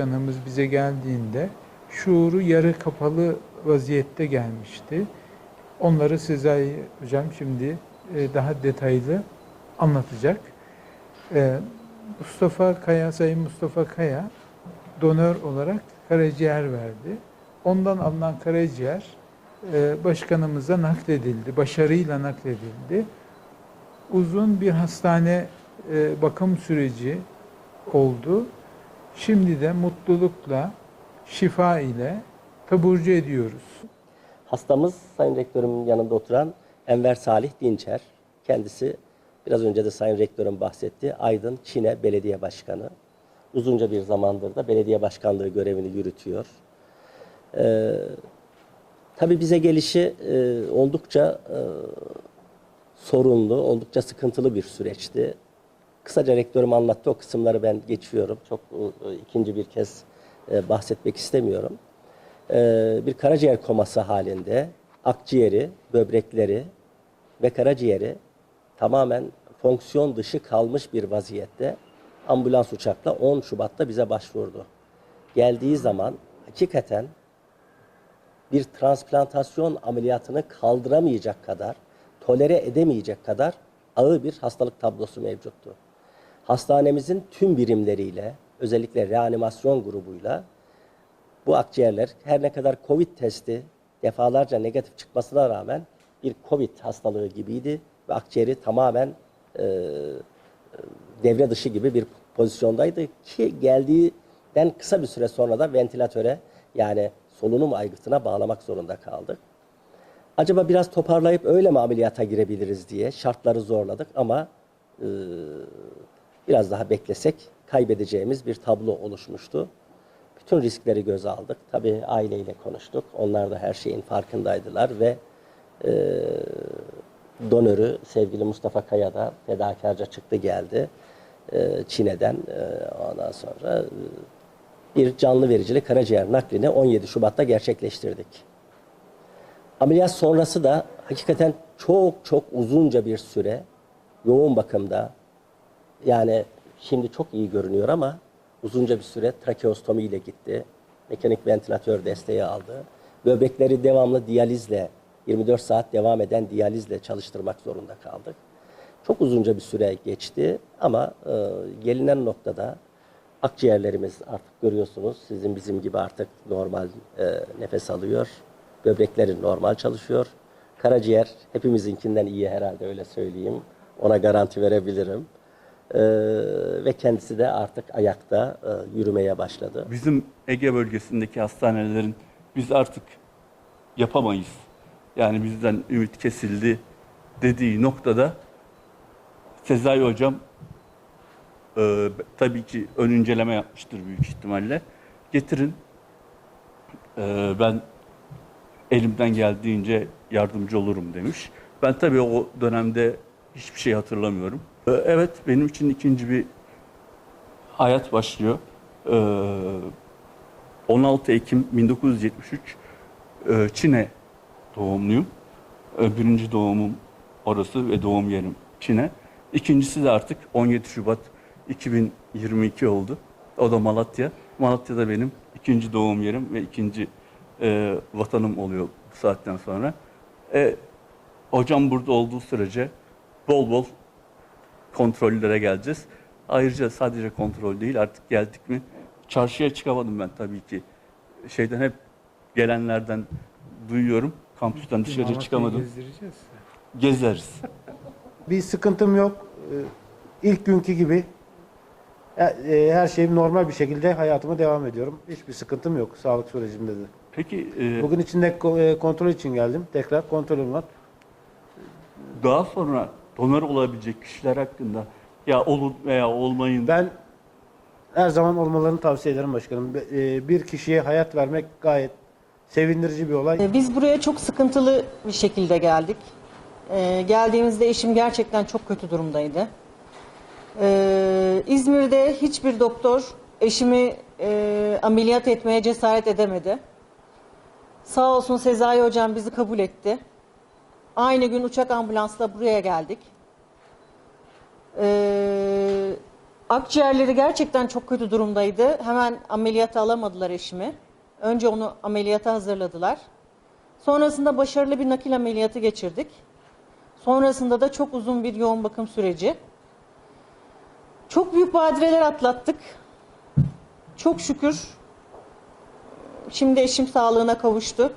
Başkanımız bize geldiğinde şuuru yarı kapalı vaziyette gelmişti. Onları Sezai Hocam şimdi e, daha detaylı anlatacak. E, Mustafa Kaya, Sayın Mustafa Kaya donör olarak karaciğer verdi. Ondan alınan karaciğer e, başkanımıza nakledildi, başarıyla nakledildi. Uzun bir hastane bakım süreci oldu. Şimdi de mutlulukla, şifa ile taburcu ediyoruz. Hastamız Sayın Rektörümün yanında oturan Enver Salih Dinçer. Kendisi biraz önce de Sayın Rektörüm bahsetti. Aydın Çin'e belediye başkanı. Uzunca bir zamandır da belediye başkanlığı görevini yürütüyor. Ee, tabii bize gelişi e, oldukça e, sorunlu, oldukça sıkıntılı bir süreçti. Kısaca rektörüm anlattı o kısımları ben geçiyorum. Çok e, ikinci bir kez e, bahsetmek istemiyorum. E, bir karaciğer koması halinde akciğeri, böbrekleri ve karaciğeri tamamen fonksiyon dışı kalmış bir vaziyette ambulans uçakla 10 Şubat'ta bize başvurdu. Geldiği zaman hakikaten bir transplantasyon ameliyatını kaldıramayacak kadar, tolere edemeyecek kadar ağır bir hastalık tablosu mevcuttu. Hastanemizin tüm birimleriyle, özellikle reanimasyon grubuyla bu akciğerler her ne kadar Covid testi defalarca negatif çıkmasına rağmen bir Covid hastalığı gibiydi ve akciğeri tamamen e, devre dışı gibi bir pozisyondaydı ki geldiğinden kısa bir süre sonra da ventilatöre yani solunum aygıtına bağlamak zorunda kaldık. Acaba biraz toparlayıp öyle mi ameliyata girebiliriz diye şartları zorladık ama e, biraz daha beklesek kaybedeceğimiz bir tablo oluşmuştu. Bütün riskleri göze aldık. Tabii aileyle konuştuk. Onlar da her şeyin farkındaydılar ve e, donörü sevgili Mustafa Kaya da fedakarca çıktı geldi. E, Çin'den e, ondan sonra e, bir canlı vericili karaciğer naklini 17 Şubat'ta gerçekleştirdik. Ameliyat sonrası da hakikaten çok çok uzunca bir süre yoğun bakımda yani şimdi çok iyi görünüyor ama uzunca bir süre trakeostomi ile gitti. Mekanik ventilatör desteği aldı. Böbrekleri devamlı diyalizle 24 saat devam eden diyalizle çalıştırmak zorunda kaldık. Çok uzunca bir süre geçti ama e, gelinen noktada akciğerlerimiz artık görüyorsunuz sizin bizim gibi artık normal e, nefes alıyor. Böbrekleri normal çalışıyor. Karaciğer hepimizinkinden iyi herhalde öyle söyleyeyim. Ona garanti verebilirim. Ee, ve kendisi de artık ayakta e, yürümeye başladı. bizim Ege bölgesindeki hastanelerin biz artık yapamayız. Yani bizden ümit kesildi dediği noktada Sezai Hocam e, tabii ki ön inceleme yapmıştır büyük ihtimalle. Getirin e, ben elimden geldiğince yardımcı olurum demiş. Ben tabii o dönemde hiçbir şey hatırlamıyorum. E, evet benim için ikinci bir hayat başlıyor. Ee, 16 Ekim 1973 e, Çin'e doğumluyum. Ee, Birinci doğumum orası ve doğum yerim Çin'e. İkincisi de artık 17 Şubat 2022 oldu. O da Malatya. Malatya da benim ikinci doğum yerim ve ikinci e, vatanım oluyor bu saatten sonra. E, hocam burada olduğu sürece bol bol kontrollere geleceğiz. Ayrıca sadece kontrol değil artık geldik mi çarşıya çıkamadım ben tabii ki. Şeyden hep gelenlerden duyuyorum. Kampüsten dışarı çıkamadım. Gezeriz. Bir sıkıntım yok. Ee, İlk günkü gibi e, e, her şeyim normal bir şekilde hayatıma devam ediyorum. Hiçbir sıkıntım yok sağlık sürecimde de. Peki e, Bugün içinde e, kontrol için geldim. Tekrar kontrolüm var. daha sonra donör olabilecek kişiler hakkında ya olur veya olmayın Ben her zaman olmalarını tavsiye ederim başkanım. E, Bir kişiye hayat vermek gayet sevindirici bir olay. Ee, Biz buraya çok sıkıntılı bir şekilde geldik. Ee, geldiğimizde eşim gerçekten çok kötü durumdaydı. Ee, İzmir'de hiçbir doktor eşimi e, ameliyat etmeye cesaret edemedi. Sağ olsun Sezai Hocam bizi kabul etti. Aynı gün uçak ambulansla buraya geldik. Ee, Akciğerleri gerçekten çok kötü durumdaydı. Hemen ameliyata alamadılar eşimi. Önce onu ameliyata hazırladılar. Sonrasında başarılı bir nakil ameliyatı geçirdik. Sonrasında da çok uzun bir yoğun bakım süreci. Çok büyük badireler atlattık. Çok şükür şimdi eşim sağlığına kavuştu.